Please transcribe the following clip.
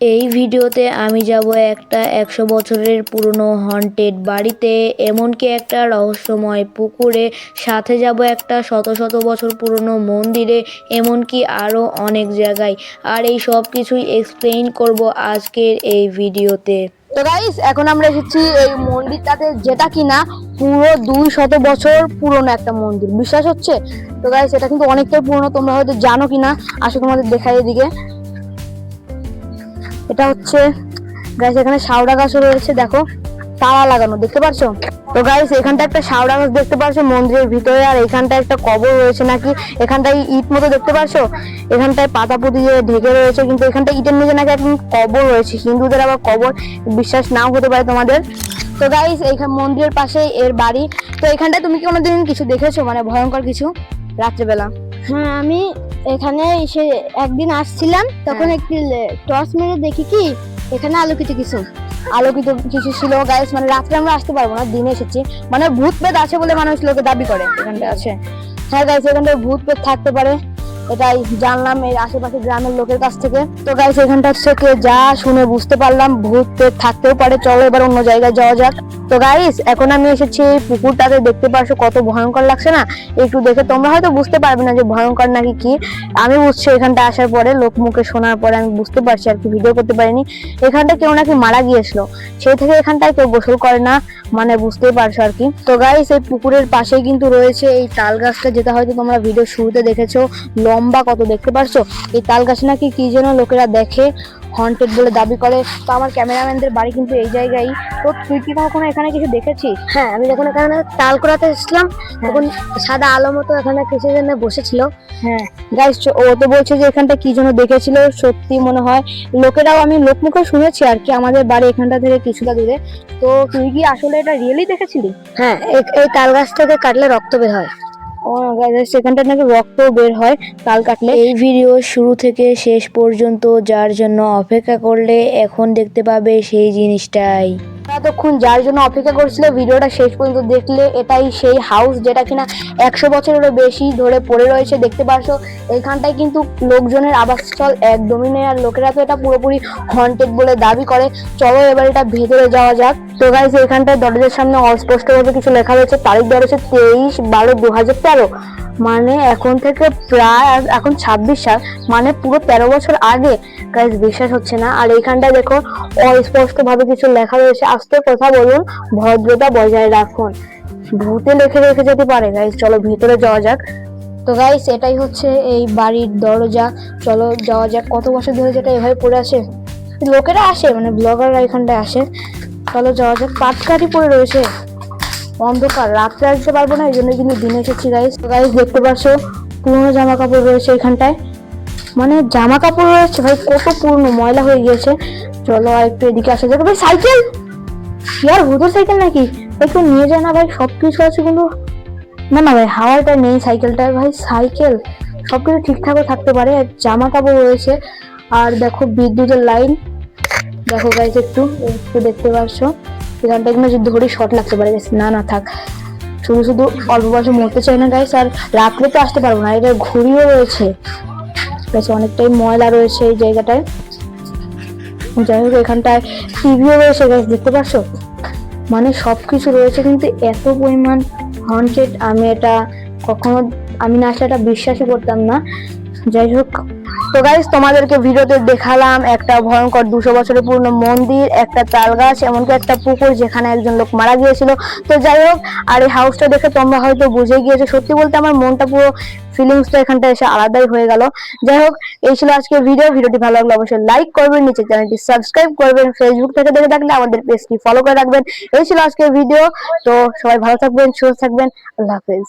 এই ভিডিওতে আমি যাব একটা একশো বছরের পুরনো হন্টেড বাড়িতে, এমনকি একটা রহস্যময় পুকুরে, সাথে যাব একটা শত শত বছর পুরনো মন্দিরে, এমনকি আরও অনেক জায়গায়। আর এই সব কিছুই এক্সপ্লেইন করব আজকের এই ভিডিওতে। তো গাইস এখন আমরা এসেছি এই মন্দিরটাতে, যেটা কিনা পুরো দুই শত বছর পুরনো একটা মন্দির। বিশ্বাস হচ্ছে? তো গাইস এটা কিন্তু অনেকটাই পুরনো, তোমরা হয়তো জানো কিনা। আসো তোমাদের দেখাই এদিকে। এটা হচ্ছে গাইস এখানে শাওড়া গাছও রয়েছে, দেখো, তালা লাগানো, দেখতে পারছ? তো গাইস এখানটা একটা শাওড়া গাছ দেখতে পারছ, মন্দিরের ভিতরে, আর এখানটা একটা কবর রয়েছে নাকি? এখানটায় ইট মতো দেখতে পারছ? এখানটায় পাতা পুঁতি দিয়ে ঢেকে রয়েছে, কিন্তু এখানটা ইটের নিচে নাকি একদম কবর রয়েছে, হিন্দুদের আবার কবর বিশ্বাস নাও হতে পারে তোমাদের। তো গাইস এইখান, মন্দিরের পাশে এর বাড়ি। তো এখানটায় তুমি কি কোনোদিন কিছু দেখেছ? মানে ভয়ঙ্কর কিছু? রাত্রেবেলা। হ্যাঁ আমি এখানে এসে একদিন আসছিলাম তখন হ্যাঁ। একটি টর্চ মেরে দেখি কি এখানে আলোকিত কিছু। আলোকিত কিছু ছিল গাইস মানে রাত্রে আমরা আসতে পারব না দিনে এসেছি। মানে ভূত পেত আছে বলে মানুষ লোকে দাবি করে এখানটা আছে। হ্যাঁ গাইস এখানটা ভূত পেত থাকতে পারে। এটাই জানলাম এই আশেপাশে গ্রামের লোকের কাছ থেকে। তো গাইস এখানটা থেকে যা শুনে বুঝতে পারলাম, ভূত থাকতেও পারে। চলো এবার অন্য জায়গায় যাওয়া যাক। তো গাইস এখন আমি এসেছি এই পুকুরটাতে। দেখতে পারছ কত ভয়ঙ্কর লাগছে না? একটু দেখে তোমরা হয়তো বুঝতে পারবে না যে ভয়ঙ্কর নাকি কি। আমি বুঝছি এখানটা আসার পরে, লোক মুখে শোনার পরে আমি বুঝতে পারছি আর কি ভিডিও করতে পারিনি। এখানটা কেউ নাকি মারা গিয়েছিল। সেই থেকে এখানটায় কেউ গোসল করে না মানে বুঝতেই পারছ আর কি। তো গাইস এই পুকুরের পাশেই কিন্তু রয়েছে এই তাল গাছটা, যেটা হয়তো তোমরা ভিডিও শুরুতে দেখেছ। লম্বা কত দেখতে পারছ? এই তাল গাছ নাকি কি যেন লোকেরা দেখে হন্টেড বলে দাবি করে। তো আমার ক্যামেরাম্যানদের বাড়ি কিন্তু এই জায়গায়। তো তুই কি কখনো এখানে কিছু দেখেছিস? হ্যাঁ আমি যখন এখানে তাল করাতে এসেছিলাম তখন সাদা আলো মতো এখানে কিছু জন্য বসেছিল? হ্যাঁ। গাইস ও তো বলছে যে এখানটা কি যেন দেখেছিল সত্যি মনে হয়। লোকেরাও আমি লোক মুখে শুনেছি আর কি আমাদের বাড়ি এখানটা থেকে কিছুটা দূরে। তো তুই কি আসলে এটা রিয়েলি দেখেছিলি? হ্যাঁ এই- তাল গাছ থেকে কাটলে রক্ত বের হয়। সেখানটা নাকি রক্ত বের হয় কাল কাটলে। এই ভিডিও শুরু থেকে শেষ পর্যন্ত যার জন্য অপেক্ষা করলে এখন দেখতে পাবে সেই জিনিসটাই। এতক্ষণ যার জন্য অপেক্ষা করছিল, ভিডিওটা শেষ পর্যন্ত দেখলে এটাই সেই হাউস যেটা কিনা একশো বছরেরও বেশি ধরে পড়ে রয়েছে, দেখতে পারছ। এখানটায় কিন্তু লোকজনের আবাসস্থল একদমই নেই, আর লোকেরা তো এটা পুরোপুরি হন্টেড বলে দাবি করে। চলো এবার এটা ভেতরে যাওয়া যাক। তো গাইস এখানটায় দরজার সামনে অস্পষ্টভাবে কিছু লেখা রয়েছে। তারিখ দেওয়া রয়েছে তেইশ বারো দু হাজার তেরো। মানে এখন থেকে প্রায় এখন ছাব্বিশ সাল মানে পুরো তেরো বছর আগে। গাইস বিশ্বাস হচ্ছে না। আর এইখানটায় দেখো অস্পষ্ট ভাবে কিছু লেখা রয়েছে। আস্তে কথা বলুন, ভদ্রতা বজায় রাখুন। ভূতে লেখে রেখে যেতে পারে গাইস চলো, ভিতরে যাওয়া যাক। তো গাইস এটাই হচ্ছে এই বাড়ির দরজা। চলো, যাওয়া যাক। কত বছর ধরে যেটা এভাবে পড়ে আছে? লোকেরা আসে মানে ব্লগাররা এখানটায় আসে। চলো, যাওয়া যাক। পাটকাঠি পড়ে রয়েছে। অন্ধকার। রাত্রে আসতে পারব না, এই জন্য কিন্তু দিনে এসেছি গাইস গাইস দেখতে পাচ্ছ পুরোনো জামা কাপড় রয়েছে এখানটায়। মানে জামা কাপড় রয়েছে, ভাই, কত পুরনো, ময়লা হয়ে গিয়েছে। চলো আর একটু এদিকে আসা যাক। ভাই, সাইকেল! ইয়ার ভূতের সাইকেল নাকি? একটু নিয়ে যায় না, ভাই সব কিছু আছে কিন্তু। না না, ভাই, হাওয়াটা নেই সাইকেলটার, ভাই, সাইকেল। সব কিছু ঠিকঠাকও থাকতে পারে, আর জামা কাপড় রয়েছে। আর দেখো বিদ্যুতের লাইন। দেখো গাইজ একটু একটু দেখতে পাচ্ছ এখানটা কিন্তু যদি ধরি শর্ট লাগতে পারে। না না, থাক। শুধু শুধু অল্প বয়সে মরতে চাই না গাইস আর রাত্রে তো আসতে পারব না। এটা ঘুড়িও রয়েছে। বেশ অনেকটাই ময়লা রয়েছে এই জায়গাটায়। যাই হোক, এখানটায় টিভিও রয়েছে গাইস দেখতে পাচ্ছ? মানে সব কিছু রয়েছে, কিন্তু এত পরিমাণ হন্টেড আমি এটা কখনো, আমি না আসলে এটা বিশ্বাসই করতাম না। যাই হোক তো গাইস তোমাদেরকে ভিডিওতে দেখালাম একটা ভয়ঙ্কর দুশো বছরের পুরনো মন্দির, একটা তাল গাছ, এমনকি একটা পুকুর যেখানে একজন লোক মারা গিয়েছিল। তো যাই হোক, আর এই হাউসটা দেখে তোমরা হয়তো বুঝে গিয়েছো। সত্যি বলতে আমার মনটা পুরো ফিলিংসটা এখানটা এসে আলাদাই হয়ে গেল। যাই হোক, এই ছিল আজকের ভিডিও ভিডিওটি ভালো লাগলে অবশ্যই লাইক করবেন, নিচে চ্যানেলটি সাবস্ক্রাইব করবেন ফেসবুক থেকে দেখে থাকলে আমাদের পেজটি ফলো করে রাখবেন। এই ছিল আজকের ভিডিও তো সবাই ভালো থাকবেন, সুস্থ থাকবেন। আল্লাহ হাফেজ।